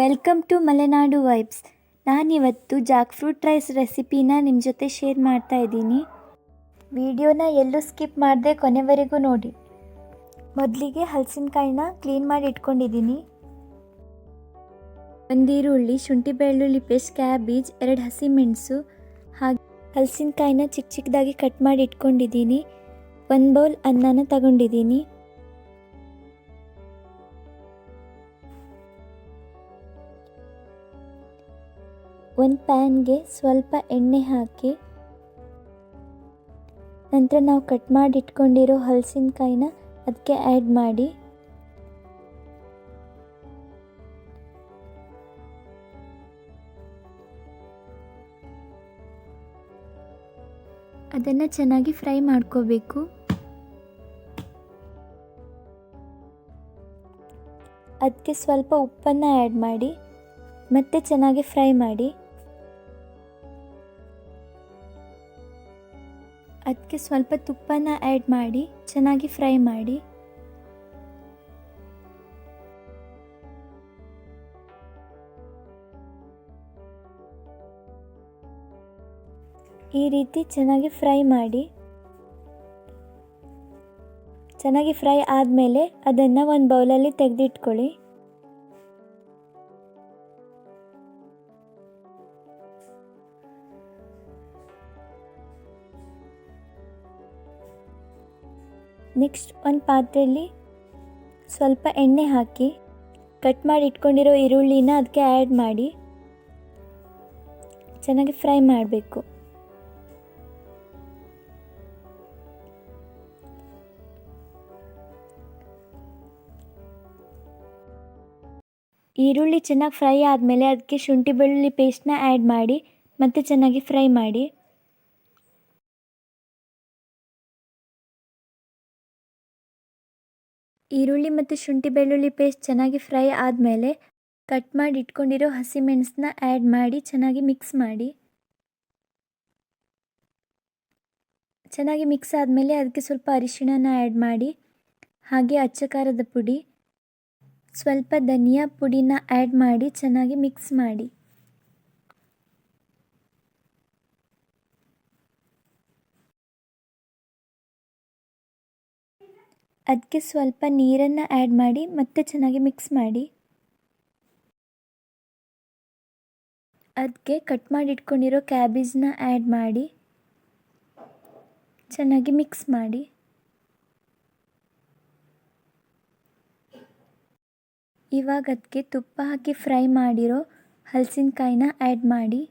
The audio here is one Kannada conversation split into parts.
Welcome to Malenadu vibes. ನಾನಿವತ್ತು ಜಾಕ್ ಫ್ರೂಟ್ ರೈಸ್ ರೆಸಿಪಿನ ನಿಮ್ಮ ಜೊತೆ ಶೇರ್ ಮಾಡ್ತಾ ಇದ್ದೀನಿ. ವಿಡಿಯೋನ ಎಲ್ಲೂ ಸ್ಕಿಪ್ ಮಾಡದೆ ಕೊನೆವರೆಗೂ ನೋಡಿ. ಮೊದಲಿಗೆ ಹಲಸಿನಕಾಯಿನ ಕ್ಲೀನ್ ಮಾಡಿ ಇಟ್ಕೊಂಡಿದ್ದೀನಿ. ಒಂದು ಈರುಳ್ಳಿ ಶುಂಠಿ ಬೆಳ್ಳುಳ್ಳಿ ಪೇಸ್ಟ್, ಕ್ಯಾಬೀಜ್, ಎರಡು ಹಸಿಮೆಣಸು ಹಾಗೆ ಹಲಸಿನಕಾಯಿನ ಚಿಕ್ಕ ಚಿಕ್ಕದಾಗಿ ಕಟ್ ಮಾಡಿ ಇಟ್ಕೊಂಡಿದ್ದೀನಿ. ಒಂದು ಬೌಲ್ ಅನ್ನನ ತಗೊಂಡಿದ್ದೀನಿ. ಒಂದು ಪ್ಯಾನ್ಗೆ ಸ್ವಲ್ಪ ಎಣ್ಣೆ ಹಾಕಿ, ನಂತರ ನಾವು ಕಟ್ ಮಾಡಿ ಇಟ್ಕೊಂಡಿರೋ ಹಲಸಿನಕಾಯಿನ ಅದಕ್ಕೆ ಆ್ಯಡ್ ಮಾಡಿ. ಅದನ್ನು ಚೆನ್ನಾಗಿ ಫ್ರೈ ಮಾಡ್ಕೋಬೇಕು. ಅದಕ್ಕೆ ಸ್ವಲ್ಪ ಉಪ್ಪನ್ನು ಆ್ಯಡ್ ಮಾಡಿ, ಮತ್ತೆ ಚೆನ್ನಾಗಿ ಫ್ರೈ ಮಾಡಿ. ಅದಕ್ಕೆ ಸ್ವಲ್ಪ ತುಪ್ಪನ ಆ್ಯಡ್ ಮಾಡಿ, ಚೆನ್ನಾಗಿ ಫ್ರೈ ಮಾಡಿ. ಈ ರೀತಿ ಚೆನ್ನಾಗಿ ಫ್ರೈ ಮಾಡಿ. ಚೆನ್ನಾಗಿ ಫ್ರೈ ಆದಮೇಲೆ ಅದನ್ನು ಒಂದು ಬೌಲಲ್ಲಿ ತೆಗೆದಿಟ್ಕೊಳ್ಳಿ. ನೆಕ್ಸ್ಟ್ ಒಂದು ಪಾತ್ರೆಯಲ್ಲಿ ಸ್ವಲ್ಪ ಎಣ್ಣೆ ಹಾಕಿ ಕಟ್ ಮಾಡಿ ಇಟ್ಕೊಂಡಿರೋ ಈರುಳ್ಳಿನ ಅದಕ್ಕೆ ಆ್ಯಡ್ ಮಾಡಿ ಚೆನ್ನಾಗಿ ಫ್ರೈ ಮಾಡಬೇಕು. ಈರುಳ್ಳಿ ಚೆನ್ನಾಗಿ ಫ್ರೈ ಆದಮೇಲೆ ಅದಕ್ಕೆ ಶುಂಠಿ ಬೆಳ್ಳುಳ್ಳಿ ಪೇಸ್ಟ್ನ ಆ್ಯಡ್ ಮಾಡಿ ಮತ್ತೆ ಚೆನ್ನಾಗಿ ಫ್ರೈ ಮಾಡಿ. ಈರುಳ್ಳಿ ಮತ್ತು ಶುಂಠಿ ಬೆಳ್ಳುಳ್ಳಿ ಪೇಸ್ಟ್ ಚೆನ್ನಾಗಿ ಫ್ರೈ ಆದಮೇಲೆ ಕಟ್ ಮಾಡಿ ಇಟ್ಕೊಂಡಿರೋ ಹಸಿಮೆಣಸನ್ನ ಆ್ಯಡ್ ಮಾಡಿ ಚೆನ್ನಾಗಿ ಮಿಕ್ಸ್ ಮಾಡಿ. ಚೆನ್ನಾಗಿ ಮಿಕ್ಸ್ ಆದಮೇಲೆ ಅದಕ್ಕೆ ಸ್ವಲ್ಪ ಅರಿಶಿಣನ ಆ್ಯಡ್ ಮಾಡಿ. ಹಾಗೆ ಅಚ್ಚ ಖಾರದ ಪುಡಿ, ಸ್ವಲ್ಪ ಧನಿಯಾ ಪುಡಿನ ಆ್ಯಡ್ ಮಾಡಿ ಚೆನ್ನಾಗಿ ಮಿಕ್ಸ್ ಮಾಡಿ. ಅದಕ್ಕೆ ಸ್ವಲ್ಪ ನೀರನ್ನು ಆ್ಯಡ್ ಮಾಡಿ ಮತ್ತೆ ಚೆನ್ನಾಗಿ ಮಿಕ್ಸ್ ಮಾಡಿ. ಅದಕ್ಕೆ ಕಟ್ ಮಾಡಿಟ್ಕೊಂಡಿರೋ ಕ್ಯಾಬೇಜ್ನ ಆ್ಯಡ್ ಮಾಡಿ. ಚೆನ್ನಾಗಿ ಮಿಕ್ಸ್ ಮಾಡಿ. ಇವಾಗ ಅದಕ್ಕೆ ತುಪ್ಪ ಹಾಕಿ ಫ್ರೈ ಮಾಡಿರೋ ಹಲಸಿನಕಾಯಿನ ಆ್ಯಡ್ ಮಾಡಿ.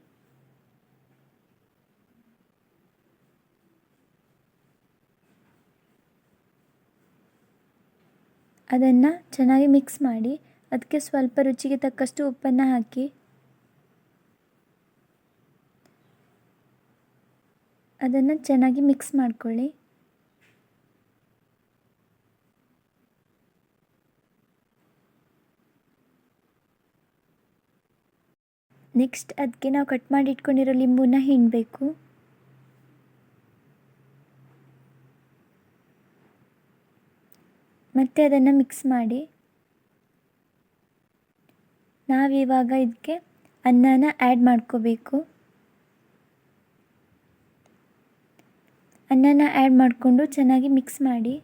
ಅದನ್ನು ಚೆನ್ನಾಗಿ ಮಿಕ್ಸ್ ಮಾಡಿ ಅದಕ್ಕೆ ಸ್ವಲ್ಪ ರುಚಿಗೆ ತಕ್ಕಷ್ಟು ಉಪ್ಪನ್ನು ಹಾಕಿ. ಅದನ್ನು ಚೆನ್ನಾಗಿ ಮಿಕ್ಸ್ ಮಾಡ್ಕೊಳ್ಳಿ. ನೆಕ್ಸ್ಟ್ ಅದಕ್ಕೆ ನಾವು ಕಟ್ ಮಾಡಿ ಇಟ್ಕೊಂಡಿರೋ ಲಿಂಬುನ ಹಿಂಡಬೇಕು. ಮತ್ತೆ ಅದನ್ನು ಮಿಕ್ಸ್ ಮಾಡಿ. ನಾವಿವಾಗ ಇದಕ್ಕೆ ಅನ್ನನ ಆ್ಯಡ್ ಮಾಡ್ಕೋಬೇಕು. ಅನ್ನನ ಆ್ಯಡ್ ಮಾಡಿಕೊಂಡು ಚೆನ್ನಾಗಿ ಮಿಕ್ಸ್ ಮಾಡಿ.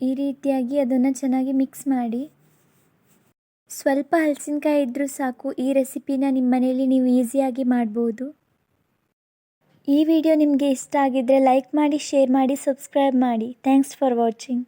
ಈ ರೀತಿಯಾಗಿ ಅದನ್ನು ಚೆನ್ನಾಗಿ ಮಿಕ್ಸ್ ಮಾಡಿ. ಸ್ವಲ್ಪ ಹಲಸಿನಕಾಯಿ ಇದ್ದರೂ ಸಾಕು, ಈ ರೆಸಿಪಿನ ನಿಮ್ಮ ಮನೆಯಲ್ಲಿ ನೀವು ಈಸಿಯಾಗಿ ಮಾಡ್ಬೋದು. ಈ ವಿಡಿಯೋ ನಿಮಗೆ ಇಷ್ಟ ಆಗಿದ್ದರೆ ಲೈಕ್ ಮಾಡಿ, ಶೇರ್ ಮಾಡಿ, ಸಬ್ಸ್ಕ್ರೈಬ್ ಮಾಡಿ. Thanks for watching.